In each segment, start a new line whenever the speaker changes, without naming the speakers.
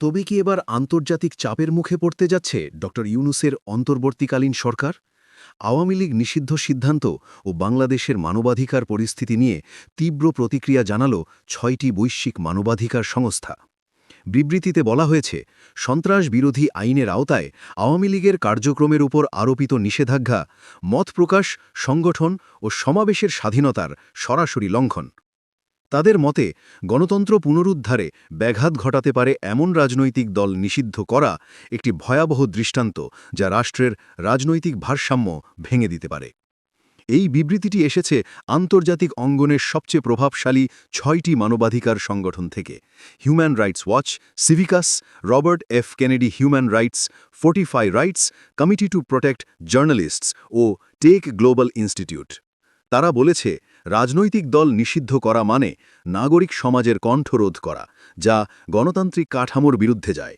তবে কি এবার আন্তর্জাতিক চাপের মুখে পড়তে যাচ্ছে ড ইউনুসের অন্তর্বর্তীকালীন সরকার? আওয়ামী লীগ নিষিদ্ধ সিদ্ধান্ত ও বাংলাদেশের মানবাধিকার পরিস্থিতি নিয়ে তীব্র প্রতিক্রিয়া জানাল ছয়টি বৈশ্বিক মানবাধিকার সংস্থা। বিবৃতিতে বলা হয়েছে, সন্ত্রাস বিরোধী আইনের আওতায় আওয়ামী লীগের কার্যক্রমের উপর আরোপিত নিষেধাজ্ঞা, মত প্রকাশ, সংগঠন ও সমাবেশের স্বাধীনতার সরাসরি লঙ্ঘন। তাদের মতে, গণতন্ত্র পুনরুদ্ধারে ব্যাঘাত ঘটাতে পারে এমন রাজনৈতিক দল নিষিদ্ধ করা একটি ভয়াবহ দৃষ্টান্ত যা রাষ্ট্রের রাজনৈতিক ভারসাম্য ভেঙে দিতে পারে। এই বিবৃতিটি এসেছে আন্তর্জাতিক অঙ্গনের সবচেয়ে প্রভাবশালী ছয়টি মানবাধিকার সংগঠন থেকে। Human Rights Watch, সিভিকাস, Robert F Kennedy Human Rights, Fortify Rights, Committee to Protect Journalists O Tech Global Institute. তারা বলেছে রাজনৈতিক দল নিষিদ্ধ করা মানে নাগরিক সমাজের কণ্ঠরোধ করা, যা গণতান্ত্রিক কাঠামোর বিরুদ্ধে যায়।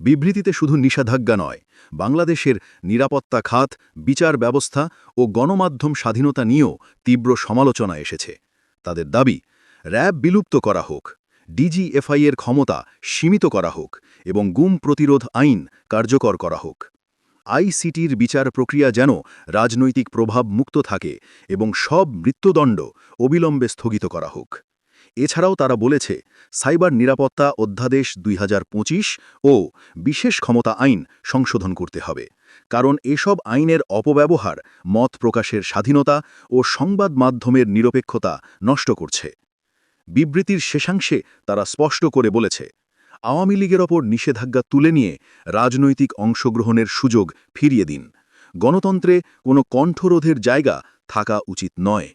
বিবৃতিতে শুধু নিষেধাজ্ঞা নয়, বাংলাদেশের নিরাপত্তা খাত, বিচার ব্যবস্থা ও গণমাধ্যম স্বাধীনতা নিয়েও তীব্র সমালোচনা এসেছে। তাদের দাবি, র্যাব বিলুপ্ত করা হোক ডিজিএফআই এর ক্ষমতা সীমিত করা হোক এবং গুম প্রতিরোধ আইন কার্যকর করা হোক। আইসিটির বিচার প্রক্রিয়া যেন রাজনৈতিক প্রভাব মুক্ত থাকে এবং সব মৃত্যুদণ্ড অবিলম্বে স্থগিত করা হোক। এছাড়াও তারা বলেছে, সাইবার নিরাপত্তা অধ্যাদেশ দুই হাজার পঁচিশ ও বিশেষ ক্ষমতা আইন সংশোধন করতে হবে, কারণ এসব আইনের অপব্যবহার, মত প্রকাশের স্বাধীনতা ও সংবাদ মাধ্যমের নিরপেক্ষতা নষ্ট করছে। বিবৃতির শেষাংশে তারা স্পষ্ট করে বলেছে আওয়ামী লীগের ওপর নিষেধাজ্ঞা তুলে নিয়ে রাজনৈতিক অংশগ্রহণের সুযোগ ফিরিয়ে দিন। গণতন্ত্রে কোনো কণ্ঠরোধের জায়গা থাকা উচিত নয়।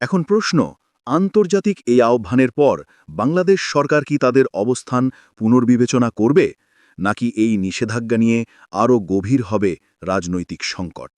এখন প্রশ্ন, আন্তর্জাতিক এই আহ্বানের পর বাংলাদেশ সরকার কি তাদের অবস্থান পুনর্বিবেচনা করবে, নাকি এই নিষেধাজ্ঞা নিয়ে আরও গভীর হবে রাজনৈতিক সংকট?